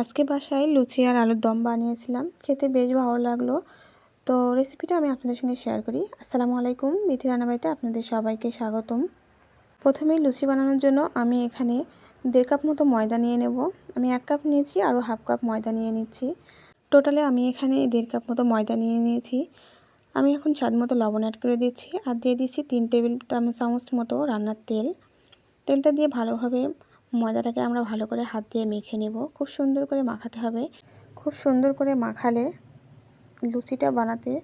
আজকে বাসায় লুচি আর আলুর দম বানিয়েছিলাম। খেতে বেশ ভালো লাগল। তো রেসিপিটা আমি আপনাদের সঙ্গে শেয়ার করি। আসসালামু আলাইকুম, মিথি রান্নাবাড়িতে আপনাদের সবাইকে স্বাগতম। প্রথমে লুচি বানানোর জন্য আমি এখানে দেড় কাপ মতো ময়দা নিয়ে নেব। আমি এক কাপ নিয়েছি, আরও হাফ কাপ ময়দা নিয়ে নিচ্ছি। টোটালে আমি এখানে দেড় কাপ মতো ময়দা নিয়ে নিয়েছি। আমি এখন স্বাদ মতো লবণ অ্যাড করে দিচ্ছি আর দিয়ে দিচ্ছি তিন টেবিল চামচ মতো রান্নার তেল। তেলটা দিয়ে ভালোভাবে ময়দাটাকে আমরা ভালো করে হাত দিয়ে মেখে নেব। খুব সুন্দর করে মাখাতে হবে। খুব সুন্দর করে মাখালে লুচিটা বানাতে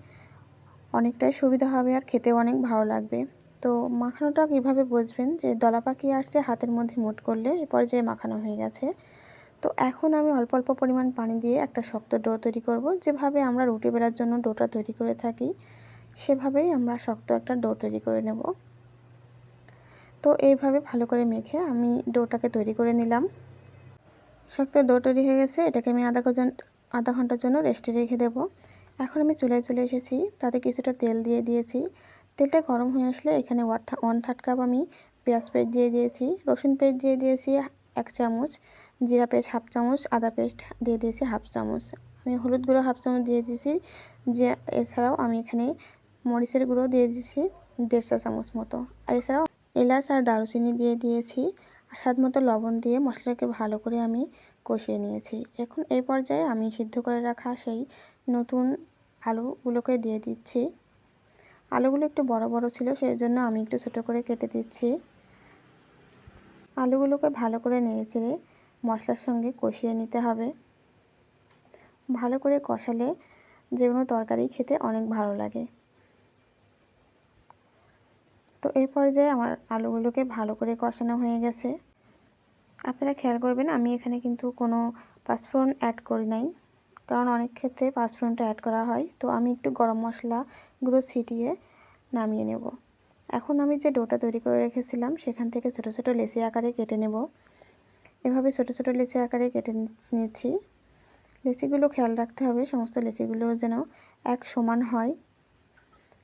অনেকটাই সুবিধা হবে আর খেতে অনেক ভালো লাগবে। তো মাখানোটা কীভাবে বুঝবেন? যে দলা পাখি আসছে হাতের মধ্যে মুট করলে, এ পর্যায়ে মাখানো হয়ে গেছে। তো এখন আমি অল্প অল্প পরিমাণ পানি দিয়ে একটা শক্ত ডো তৈরি করব। যেভাবে আমরা রুটি বেলার জন্য ডোটা তৈরি করে থাকি, সেভাবেই আমরা শক্ত একটা ডো তৈরি করে নেব। তো এইভাবে ভালো করে মেখে আমি ডোটাকে তৈরি করে নিলাম। শক্ত ডো তৈরি হয়ে গেছে, এটাকে আমি আধা ঘণ্টা আধা ঘণ্টার জন্য রেস্টে রেখে দেব। এখন আমি চুলায় চলে এসেছি, তাতে কিছুটা তেল দিয়ে দিয়েছি। তেলটা গরম হয়ে আসলে এখানে ওয়ান থার্ড কাপ আমি পেঁয়াজ পেস্ট দিয়ে দিয়েছি, রসুন পেস্ট দিয়ে দিয়েছি এক চামচ, জিরা পেস্ট হাফ চামচ, আদা পেস্ট দিয়ে দিয়েছি হাফ চামচ। আমি হলুদ গুঁড়ো হাফ চামচ দিয়ে দিয়েছি, যে, এছাড়াও আমি এখানে মরিচের গুঁড়ো দিয়ে দিয়েছি দেড় চা চামচ মতো। আর এছাড়াও এলাচ আর দারুচিনি দিয়ে দিয়েছি। স্বাদ মতো লবণ দিয়ে মশলাকে ভালো করে আমি কষিয়ে নিয়েছি। এখন এই পর্যায়ে আমি সিদ্ধ করে রাখা সেই নতুন আলুগুলোকে দিয়ে দিচ্ছি। আলুগুলো একটু বড় বড় ছিল সেই জন্য আমি একটু ছোটো করে কেটে দিচ্ছি। আলুগুলোকে ভালো করে নেড়ে চেড়ে মশলার সঙ্গে কষিয়ে নিতে হবে। ভালো করে কষালে যে কোনো তরকারি খেতে অনেক ভালো লাগে। তো এই পর্যায়ে আমার আলুগুলোকে ভালো করে কষানো হয়ে গেছে। আপনারা খেয়াল করবেন, আমি এখানে কিন্তু কোনো পাঁচফোড়ন অ্যাড করি নাই, কারণ অনেক ক্ষেত্রে পাঁচফোড়নটা অ্যাড করা হয়। তো আমি একটু গরম মশলা গুঁড়ো ছিটিয়ে নামিয়ে নেব। এখন আমি যে ডোটা তৈরি করে রেখেছিলাম, সেখান থেকে ছোটো ছোটো লেচি আকারে কেটে নেব। এভাবে ছোটো ছোটো লেচি আকারে কেটে নিচ্ছি। লেচিগুলো খেয়াল রাখতে হবে, সমস্ত লেচিগুলো যেন এক সমান হয়।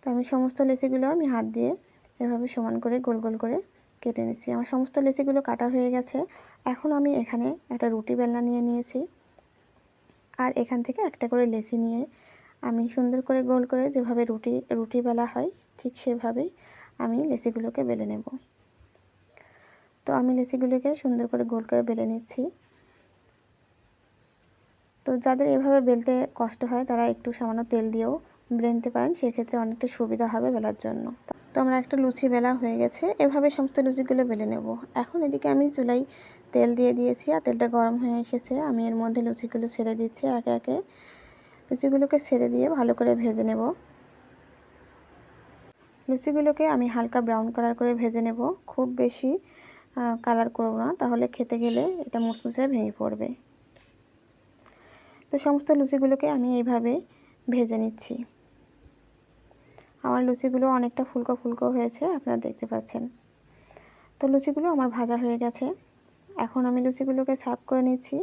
তো আমি সমস্ত লেচিগুলো আমি হাত দিয়ে এভাবে সমান করে গোল গোল করে কেটে নিচ্ছি। আমার সমস্ত লেচিগুলো কাটা হয়ে গেছে। এখন আমি এখানে একটা রুটি বেলনা নিয়ে নিয়েছি আর এখান থেকে একটা করে লেচি নিয়ে আমি সুন্দর করে গোল করে যেভাবে রুটি রুটি বেলা হয় ঠিক সেভাবেই আমি লেচিগুলোকে বেলে নেব। তো আমি লেচিগুলোকে সুন্দর করে গোল করে বেলে নিচ্ছি। তো যাদের এভাবে বেলতে কষ্ট হয়, তারা একটু সামান্য তেল দিয়েও বেলে নিতে পারেন। সেক্ষেত্রে অনেকটা সুবিধা হবে বেলার জন্য। তো আমরা একটা লুচি বেলা হয়ে গেছে। এভাবে সমস্ত লুচিগুলো বেলে নেব। এখন এদিকে আমি চুলাই তেল দিয়ে দিয়েছি আর তেলটা গরম হয়ে এসেছে। আমি এর মধ্যে লুচিগুলো ছেড়ে দিচ্ছি একে একে। লুচিগুলোকে ছেড়ে দিয়ে ভালো করে ভেজে নেব। লুচিগুলোকে আমি হালকা ব্রাউন কালার করে ভেজে নেব। খুব বেশি কালার করব না। তাহলে খেতে গেলে এটা মুসমুসে ভেঙে পড়বে। তো সমস্ত লুচিগুলোকে আমি এইভাবে ভেজে নিচ্ছি। আমার লুচিগুলো অনেকটা ফুলকো ফুলকো হয়েছে, আপনারা দেখতে পাচ্ছেন। তো লুচিগুলো আমার ভাজা হয়ে গেছে। এখন আমি লুচিগুলোকে সার্ভ করে নিচ্ছি।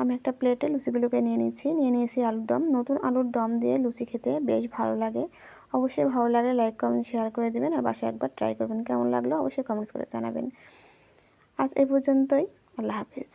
আমি একটা প্লেটে লুচিগুলোকে নিয়ে নিচ্ছি। নিয়ে নিয়েছি আলুর দম। নতুন আলুর দম দিয়ে লুচি খেতে বেশ ভালো লাগে। অবশ্যই ভালো লাগে লাইক, কমেন্ট, শেয়ার করে দেবেন আর বাসায় একবার ট্রাই করবেন। কেমন লাগল অবশ্যই কমেন্টস করে জানাবেন। আজ এই পর্যন্তই। আল্লাহ হাফিজ।